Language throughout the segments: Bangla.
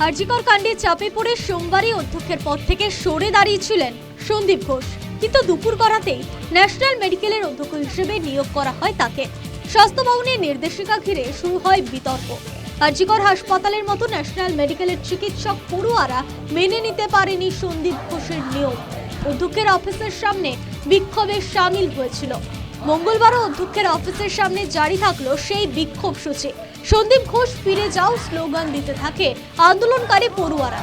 আরজিকর কাণ্ডে চাপে পড়ে সোমবারই অধ্যক্ষের পদ থেকে সরে দাঁড়িয়েছিলেন সন্দীপ ঘোষ। কিন্তু দুপুর করাতেই ন্যাশনাল মেডিকেলের অধ্যক্ষ হিসেবে নিয়োগ করা হয় তাকে। স্বাস্থ্য ভবনের নির্দেশিকা ঘিরে শুরু হয় বিতর্ক। আরজিকর হাসপাতালের মতো ন্যাশনাল মেডিকেলের চিকিৎসক পড়ুয়ারা মেনে নিতে পারেনি সন্দীপ ঘোষের নিয়োগ। অধ্যক্ষের অফিসের সামনে বিক্ষোভে সামিল হয়েছিল। মঙ্গলবারও অধ্যক্ষের অফিসের সামনে জারি থাকল সেই বিক্ষোভ সূচি। সন্দীপ ঘোষ ফিরে যাও স্লোগান দিতে থাকে আন্দোলনকারী পড়ুয়ারা।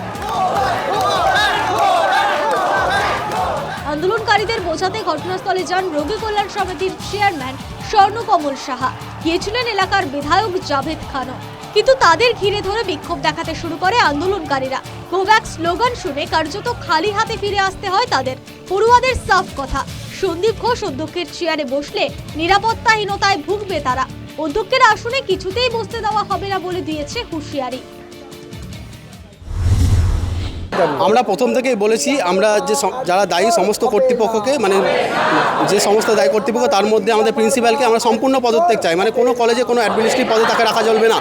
আন্দোলনকারীদের বোঝাতে ঘটনাস্থলে যান রোগী কল্যাণ সমিতির চেয়ারম্যান স্বর্ণকমল সাহা। গিয়েছিলেন এলাকার বিধায়ক জাভেদ খানও। কিন্তু তাদের ঘিরে ধরে বিক্ষোভ দেখাতে শুরু করে আন্দোলনকারীরা। কোভ্যাক্স স্লোগান শুনে কার্যত খালি হাতে ফিরে আসতে হয় তাদের। পড়ুয়াদের সাফ কথা। সন্দীপ ঘোষ অধ্যক্ষের চেয়ারে বসলে নিরাপত্তাহীনতায় ভুগবে তারা। অধ্যক্ষের আসনে কিছুতেই বসতে দেওয়া হবে না বলে দিয়েছে হুঁশিয়ারি। আমরা প্রথম থেকেই বলেছি, আমরা যে যারা দায়ী সমস্ত কর্তৃপক্ষকে মানে যে সমস্ত দায়ী কর্তৃপক্ষ, তার মধ্যে আমাদের প্রিন্সিপালকে আমরা সম্পূর্ণ পদত্যাগ চাই। মানে কোনো কলেজে কোনো অ্যাডমিনিস্ট্রেটিভ পদে তাকে রাখা চলবে না।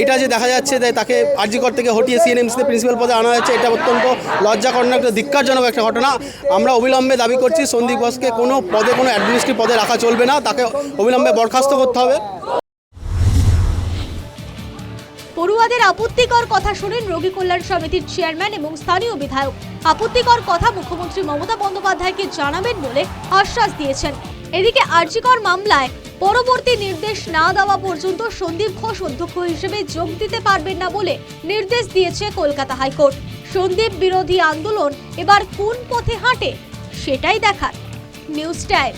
এইটা যে দেখা যাচ্ছে যে তাকে আরজিকর থেকে হটিয়ে সিএনএমসিতে প্রিন্সিপাল পদে আনা হয়েছে, এটা অত্যন্ত লজ্জাকরণ একটা ধিক্কারজনক একটা ঘটনা। আমরা অবিলম্বে দাবি করছি সন্দীপ ঘোষকে কোনো পদে, কোনো অ্যাডমিনিস্ট্রেটিভ পদে রাখা চলবে না, তাকে অবিলম্বে বরখাস্ত করতে হবে। পড়ুয়াদের আপত্তিকর কথা শুনেন রোগী কল্যাণ সমিতির চেয়ারম্যান এবং স্থানীয় বিধায়ক। আপত্তিকর কথা মুখ্যমন্ত্রী মমতা বন্দ্যোপাধ্যায়কে জানাবেন বলে আশ্বাস দিয়েছেন। এদিকে আর্জিকর মামলায় পরবর্তী নির্দেশ না দেওয়া পর্যন্ত সন্দীপ ঘোষ অধ্যক্ষ হিসেবে যোগ দিতে পারবেন না বলে নির্দেশ দিয়েছে কলকাতা হাইকোর্ট। সন্দীপ বিরোধী আন্দোলন এবার কোন পথে হাঁটে সেটাই দেখার। News time.